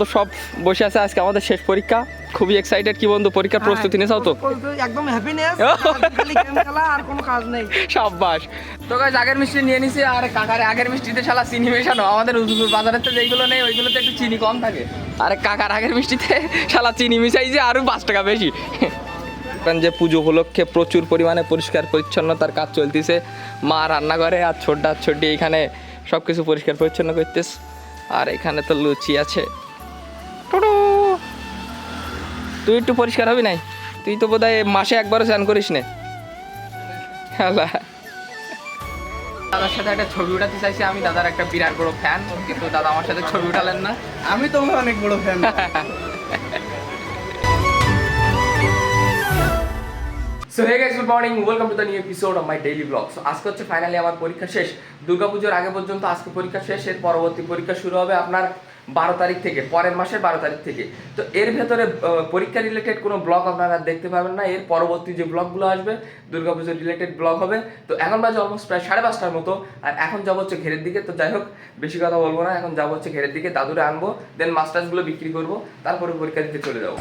তো সব বসে আছে আজকে আমাদের শেষ পরীক্ষা। খুবই এক্সাইটেড কি বন্ধু পরীক্ষার প্রস্তুতি নিয়েছো তো। একদম হ্যাপিনেস খালি গেম খেলা আর কোনো কাজ নেই। সাব্বাস। তো গাছ আগের মিষ্টি নিয়ে নিছি আর কাকার আগের মিষ্টিতে শালা চিনি মেশানো। আমাদের উজুপুর বাজারের তো যেগুলো নেই ওইগুলোতে একটু চিনি কম থাকে। আরে কাকার আগের মিষ্টিতে শালা চিনি মিশাইছে আরও পাঁচ টাকা বেশি। কারণ যে পুজো উপলক্ষে প্রচুর পরিমাণে পরিষ্কার পরিচ্ছন্নতার কাজ চলতেছে। মা রান্নাঘরে আর ছোট্টা ছোট্টি এখানে সব কিছু পরিষ্কার পরিচ্ছন্ন করতেছে। আর এখানে তো লুচি আছে। তুই একটু পরিষ্কার হবি নাই? তুই তো বোধহয় মাসে একবারও স্নান করিস নে। হ্যালা দাদার সাথে একটা ছবি উঠাতে চাইছি আমি দাদার একটা বিরাট বড় ফ্যান কিন্তু দাদা আমার সাথে ছবি উঠালেন না। আমি তো অনেক বড় fan so hey guys good morning welcome to the new episode of my daily blog so আজকে হচ্ছে ফাইনালি আমার পরীক্ষা শেষ। দুর্গাপুজোর আগে পর্যন্ত আজকে পরীক্ষা শেষ এর পরবর্তী পরীক্ষা শুরু হবে আপনার বারো তারিখ থেকে, পরের মাসের বারো তারিখ থেকে। তো এর ভেতরে পরীক্ষা রিলেটেড কোনো ব্লগ আপনারা দেখতে পাবেন না। এর পরবর্তী যে ব্লগগুলো আসবে, দুর্গাপুজোর রিলেটেড ব্লগ হবে। তো এখন বাজে অলমোস্ট প্রায় সাড়ে পাঁচটার মতো। আর এখন যাব হচ্ছে ঘেরের দিকে। তো যাই হোক, বেশি কথা বলব না। এখন যাব হচ্ছে ঘেরের দিকে। দাদুরে আনব দেন মাস্টার্সগুলো বিক্রি করব। তারপরে পরীক্ষা দিতে চলে যাব।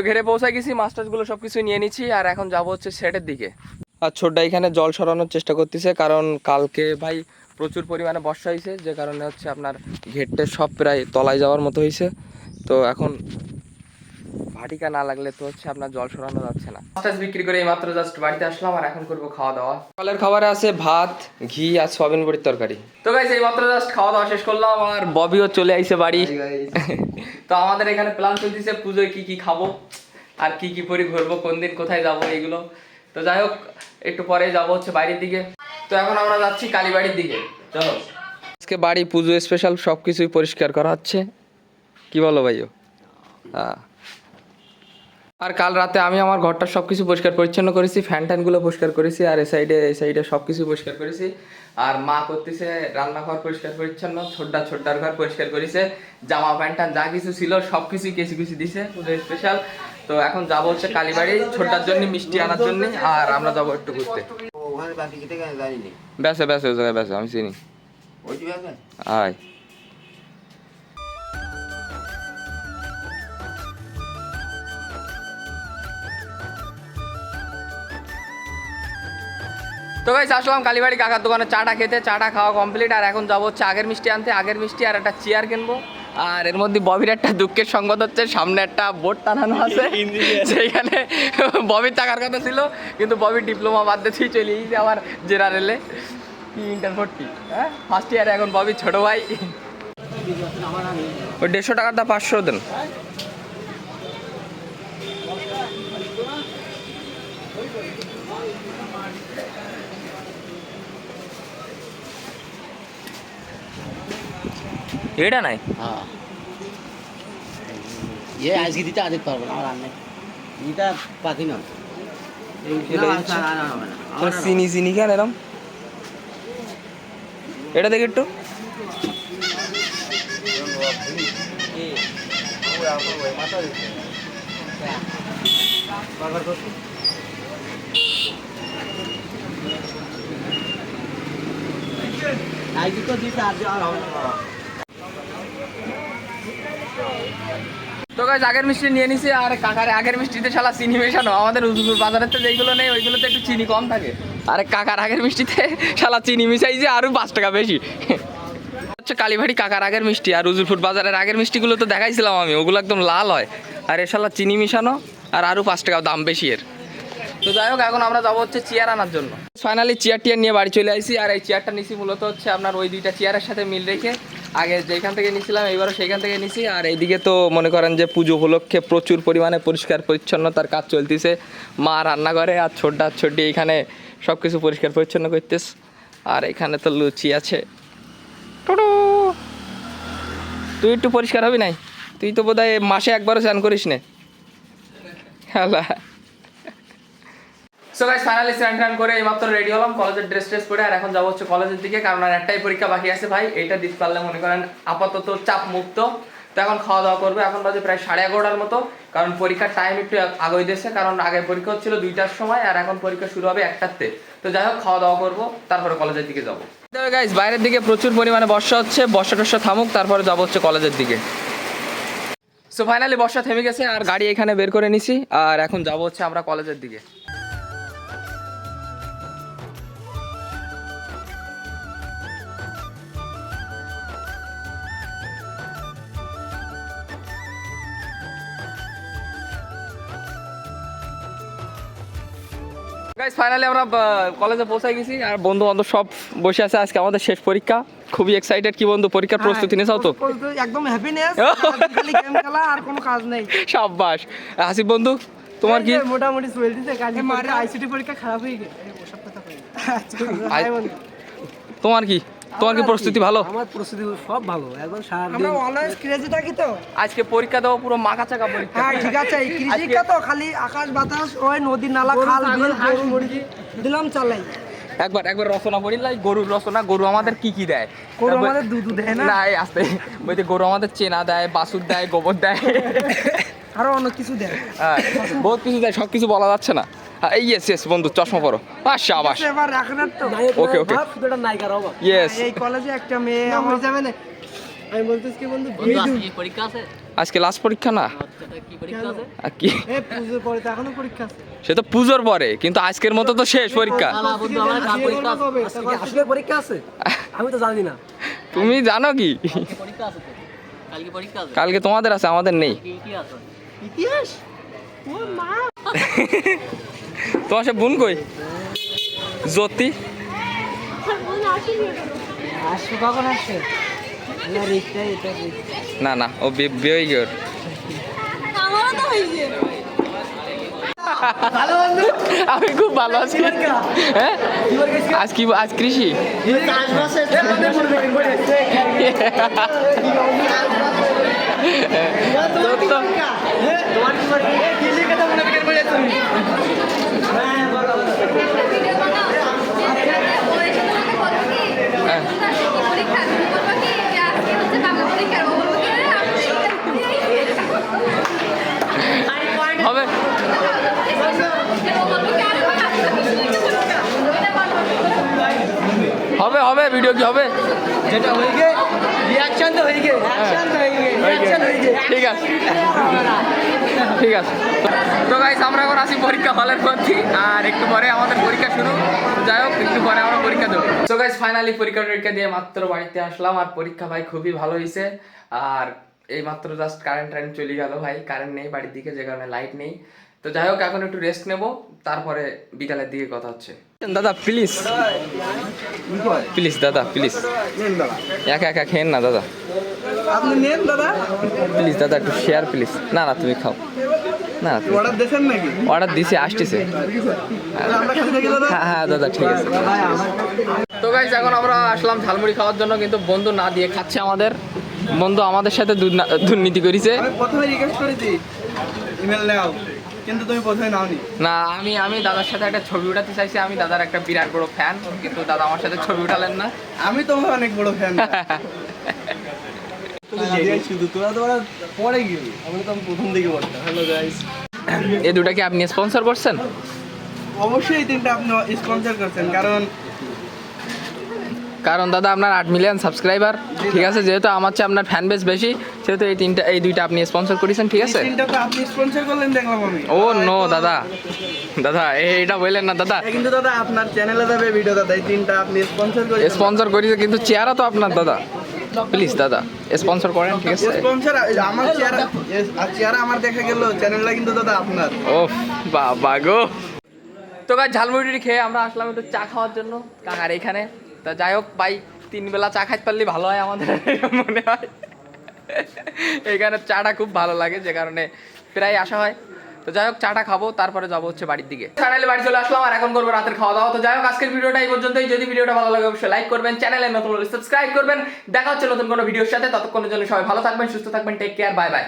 তো ঘেরে পৌঁছায় গেছি মাস্টার্সগুলো সব কিছু নিয়ে নিচ্ছি, আর এখন যাব হচ্ছে সেটের দিকে। আর ছোটটা এখানে জল সরানোর চেষ্টা করতেছে, কারণ কালকে ভাই প্রচুর পরিমাণে বর্ষা হয়েছে যে কারণে হচ্ছে আপনার ঘেরটে সব প্রায় তলায় যাওয়ার মতো হয়েছে তো এখন ভাটিকা না লাগলে তো হচ্ছে আপনার জল সরানো যাচ্ছে না। মাস্টার্স বিক্রি করে এই মাত্র জাস্ট বাড়িতে আসলাম আর এখন করব খাওয়া দাওয়া। সকালের খাবারে আছে ভাত ঘি আর সয়াবিন বড়ির তরকারি। তো গাইস এই মাত্র জাস্ট খাওয়া দাওয়া শেষ করলাম আর ববিও চলে আইছে বাড়ি। তো আমাদের এখানে প্ল্যান চলতেছে পুজোয় কি কি খাব আর কি কি পরি ঘুরবো কোন দিন কোথায় যাব এগুলো তো যাই হোক একটু পরে যাব হচ্ছে বাড়ির দিকে। তো এখন আমরা যাচ্ছি কালীবাড়ির দিকে। চলো। আজকে বাড়ি পুজো স্পেশাল সব কিছুই পরিষ্কার করা হচ্ছে। কি বলো ভাইও? হ্যাঁ। আর কাল রাতে আমি আমার ঘরটা সব কিছু পরিষ্কার পরিচ্ছন্ন করেছি ফ্যান ট্যানগুলো পরিষ্কার করেছি আর এই সাইডে এই সাইডে সব কিছু পরিষ্কার করেছি। আর মা করতেছে রান্নাঘর পরিষ্কার পরিচ্ছন্ন ছোট্টা ছোট্টার ঘর পরিষ্কার করেছে জামা প্যান্ট যা কিছু ছিল সব কিছুই কিছু কিছু দিছে পুজো স্পেশাল তো এখন যাব হচ্ছে কালীবাড়ি ছোট্টার জন্য মিষ্টি আনার জন্য আর আমরা যাব একটু ঘুরতে। ব্যাসে ব্যাসে ওই জায়গায় ব্যাসে আমি চিনি। আয়। তো গাইস আসলাম কালীবাড়ি কাকার দোকানে। চাটা খেতে চাটা খাওয়া কমপ্লিট আর এখন যাব হচ্ছে আগের মিষ্টি আনতে। আগের মিষ্টি আর একটা চেয়ার কিনবো। আর এর মধ্যে ববির একটা দুঃখের সংবাদ হচ্ছে সামনে একটা বোর্ড টানানো আছে। সেইখানে ববির টাকার কথা ছিল কিন্তু ববির ডিপ্লোমা বাদ দিয়ে চলে গেছে আবার জেনারেলে। কি ইন্টার ভর্তি হ্যাঁ? ফার্স্ট ইয়ারে এখন ববির ছোট ভাই। ওই দেড়শো টাকাটা পাঁচশো দেন। এটা নাই? হ্যাঁ। ইয়ে আজকে দিতে আদিত পারব না আমার রান্না এটা না চিনি চিনি কেন এরম। এটা দেখি একটু। আজকে তো গাছ আগের মিষ্টি নিয়ে নিছি আর কাকারে আগের মিষ্টিতে শালা চিনি মেশানো। আমাদের উজুপুর বাজারের তো যেগুলো নেই, ওইগুলোতে একটু চিনি কম থাকে। আরে কাকার আগের মিষ্টিতে শালা চিনি মিশাইছে আরও পাঁচ টাকা বেশি। হচ্ছে কালীবাড়ি কাকার আগের মিষ্টি আর উজুরপুর বাজারের আগের মিষ্টিগুলো তো দেখাইছিলাম আমি, ওগুলো একদম লাল হয়। আর এ শালা চিনি মিশানো আর আরও পাঁচ টাকা দাম বেশি এর। তো যাই হোক, এখন আমরা যাব হচ্ছে চেয়ার আনার জন্য। ফাইনালি চেয়ার টিয়ার নিয়ে বাড়ি চলে আসি, আর এই চেয়ারটা নিছি মূলত হচ্ছে আপনার ওই দুইটা চেয়ারের সাথে মিল রেখে। আগে যেখান থেকে নিছিলাম, এইবারও সেইখান থেকে নিছি, আর এইদিকে তো মনে করেন যে পুজো উপলক্ষে প্রচুর পরিমাণে পরিষ্কার পরিচ্ছন্নতার কাজ চলতেছে। মা রান্নাঘরে আর ছোট্টা ছোট্টি এখানে সব কিছু পরিষ্কার পরিচ্ছন্ন করতেস। আর এখানে তো লুচি আছে। টুডু। তুই একটু পরিষ্কার হবি নাই? তুই তো বোধহয় মাসে একবারও স্নান করিস নে হ্যাঁ সো গাইস ফাইনালি স্নান টান করে এইমাত্র রেডি হলাম। কলেজের ড্রেস ট্রেস পরে আর এখন যাব হচ্ছে কলেজের দিকে, কারণ আর একটাই পরীক্ষা বাকি আছে ভাই। এটা দিতে পারলে মনে করেন আপাতত চাপ মুক্ত তো এখন খাওয়া দাওয়া করবে। এখন বাজে প্রায় সাড়ে এগারোটার মতো, কারণ পরীক্ষার টাইম একটু আগে দিয়েছে, কারণ আগে পরীক্ষা হচ্ছিল দুইটার সময়, আর এখন পরীক্ষা শুরু হবে একটাতে। তো যাই হোক, খাওয়া দাওয়া করব, তারপরে কলেজের দিকে যাব। গাইস বাইরের দিকে প্রচুর পরিমাণে বর্ষা হচ্ছে, বর্ষা টর্ষা থামুক, তারপরে যাব হচ্ছে কলেজের দিকে। সো ফাইনালি বর্ষা থেমে গেছে, আর গাড়ি এখানে বের করে নিছি, আর এখন যাব হচ্ছে আমরা কলেজের দিকে। গাইস ফাইনালি আমরা কলেজে পৌঁছে গেছি আর বন্ধু বান্ধব সব বসে আছে আজকে আমাদের শেষ পরীক্ষা। খুবই এক্সাইটেড কি বন্ধু? পরীক্ষার প্রস্তুতি নিয়েছো তো। একদম হ্যাপিনেস খালি গেম খেলা আর কোনো কাজ নেই। শাবাশ হাসিব বন্ধু তোমার কি? মোটামুটি চলতেছে কাল আইসিটি পরীক্ষা খারাপ হয়ে গেছে। না। আই- তোমার কি? তোমার কি প্রস্তুতি ভালো? আমার প্রস্তুতি সব ভালো একদম সারাদিন আমরা অলওয়েজ ক্রেজি থাকি তো। আজকে পরীক্ষা দেবো পুরো মাখা চাকা পরীক্ষা। হ্যাঁ ঠিক আছে এই কৃষিকা তো খালি আকাশ বাতাস ওই নদী নালা খাল বিল গরু মুরগি। দিলাম চালাই। একবার একবার রচনা পড়িলাই গরুর রচনা গরু আমাদের কি কি দেয়? গরু আমাদের দুধ দেয় না? না এই আস্তে। বলতে গরু আমাদের চেনা দেয় বাসুর দেয় গোবর দেয়। আরও অনেক কিছু দেয়। হ্যাঁ, বহুত কিছু দেয় সব কিছু বলা যাচ্ছে না। ইয়েস ইয়েস বন্ধু চশমা আচ্ছা এবার রাখনার তো। ওকে ওকে ইয়েস এই কলেজে একটা মেয়ে আমার যাবে না। আমি বলতেছি কি বন্ধু। পরীক্ষা আছে? আজকে লাস্ট পরীক্ষা না? কি পরীক্ষা আছে? আর কি? এ পুজোর পরে তো এখনও পরীক্ষা আছে। সে তো পুজোর পরে কিন্তু আজকের মতো তো শেষ পরীক্ষা। বন্ধু আমার কাল পরীক্ষা আছে। কবে? আজকে আসলে পরীক্ষা আছে? আমি তো জানি না। তুমি জানো কি? কালকে পরীক্ষা আছে তো? কালকে পরীক্ষা আছে? কালকে তোমাদের আছে আমাদের নেই। কি কি ইতিহাস? ও মা। তোমার সে বোন কই? জ্যোতি? না না ও বে- বেরোই গিয়ে আমি খুব ভালো আছি। হ্যাঁ? আজ কি আজ কৃষি? তোর তো- হ্যাঁ। পরীক্ষা তুমি বলব কি যে আজকে হচ্ছে বাংলা পরীক্ষার ও বলব কি রে, আমি হবে ও বলব কি আরে বাবা, আজকে তো কিছু লিখতে পারব না। এটা বলব। হবে হবে ভিডিও কি হবে? যেটা হয়ে গে রিঅ্যাকশন তো হয়ে গে অ্যাকশন তো হয়ে গে রিঅ্যাকশন হয়ে গে ঠিক আছে। ঠিক আছে। তো গাইস আমরা এখন আসি পরীক্ষা হলের মধ্যে আর একটু পরে আমাদের পরীক্ষা শুরু। যাই হোক একটু পরে আমরা পরীক্ষা দেবো। তো গাইস ফাইনালি পরীক্ষা টরীক্ষা দিয়ে মাত্র বাড়িতে আসলাম আর পরীক্ষা ভাই খুবই ভালো হয়েছে আর এই মাত্র জাস্ট কারেন্ট টারেন্ট চলে গেল ভাই কারেন্ট নেই বাড়ির দিকে যে কারণে লাইট নেই। তো যাই হোক এখন একটু রেস্ট নেব তারপরে বিকালের দিকে কথা হচ্ছে। দাদা প্লিজ প্লিজ দাদা প্লিজ একা একা খেয়েন না দাদা। আপনি নেন দাদা। প্লিজ দাদা একটু শেয়ার প্লিজ না না তুমি খাও। না অর্ডার দেন নাকি? অর্ডার দিছে আসতেছে। হ্যাঁ হ্যাঁ দাদা ঠিক আছে। তো গাইজ এখন আমরা আসলাম ঝালমুড়ি খাওয়ার জন্য কিন্তু বন্ধু না দিয়ে খাচ্ছে আমাদের। বন্ধু আমাদের সাথে দুর্না- দুর্নীতি করেছে। প্রথমে রিকোয়েস্ট করেছি। ইমেল নাও। কিন্তু তুমি বোধহয় নাওনি। না আমি আমি দাদার সাথে একটা ছবি উঠাতে চাইছি। আমি দাদার একটা বিরাট বড় ফ্যান কিন্তু দাদা আমার সাথে ছবি উঠালেন না। আমি তোমার অনেক বড় ফ্যান শুধু তোরা তো পরে গেলি। আমি তো আমি প্রথম দিকে বলতাম। হ্যালো গাইস এই দুটা কি আপনি স্পন্সর করছেন? অবশ্যই এই তিনটা আপনি স্পন্সর করছেন কারণ কারণ দাদা আপনার আট মিলিয়ন সাবস্ক্রাইবার ঠিক আছে? যেহেতু আমার চেয়ে আপনার ফ্যান বেস বেশি সেহেতু এই তিনটা এই দুইটা আপনি স্পন্সর করেছেন ঠিক আছে? তিনটা আপনি স্পন্সর করলেন দেখলাম আমি। ও নো দাদা। দাদা এ- এটা বললেন না দাদা। কিন্তু দাদা আপনার চ্যানেলে যাবে ভিডিও দাদা। এই তিনটা আপনি স্পন্সর করে স্পন্সর করেছে কিন্তু চেয়ারও তো আপনার দাদা। প্লিজ দাদা স্পন্সর করেন ঠিক আছে? স্পন্সর আমার চেহারা আর চেহারা আমার দেখা গেল চ্যানেলটা কিন্তু দাদা আপনার। ও বাবা গো। তো গাছ ঝালমুড়ি খেয়ে আমরা আসলাম একটু চা খাওয়ার জন্য কাকার এখানে। তা যাই হোক, ভাই, তিন বেলা চা খাইতে পারলে ভালো হয় আমাদের, মনে হয়। এইখানে চাটা খুব ভালো লাগে, যে কারণে প্রায় আসা হয়। তো যাই হোক, চাটা খাব, তারপরে যাব হচ্ছে বাড়ির দিকে। ফাইনালি বাড়ি চলে আসলাম, আর এখন করব রাতের খাওয়া দাওয়া তো যাই হোক, আজকের ভিডিওটা এই পর্যন্তই। যদি ভিডিওটা ভালো লাগে, অবশ্যই লাইক করবেন চ্যানেলে নতুন সাবস্ক্রাইব করবেন। দেখা হচ্ছে নতুন কোনো ভিডিওর সাথে, ততক্ষণের জন্য সবাই ভালো থাকবেন, সুস্থ থাকবেন টেক কেয়ার বাই বাই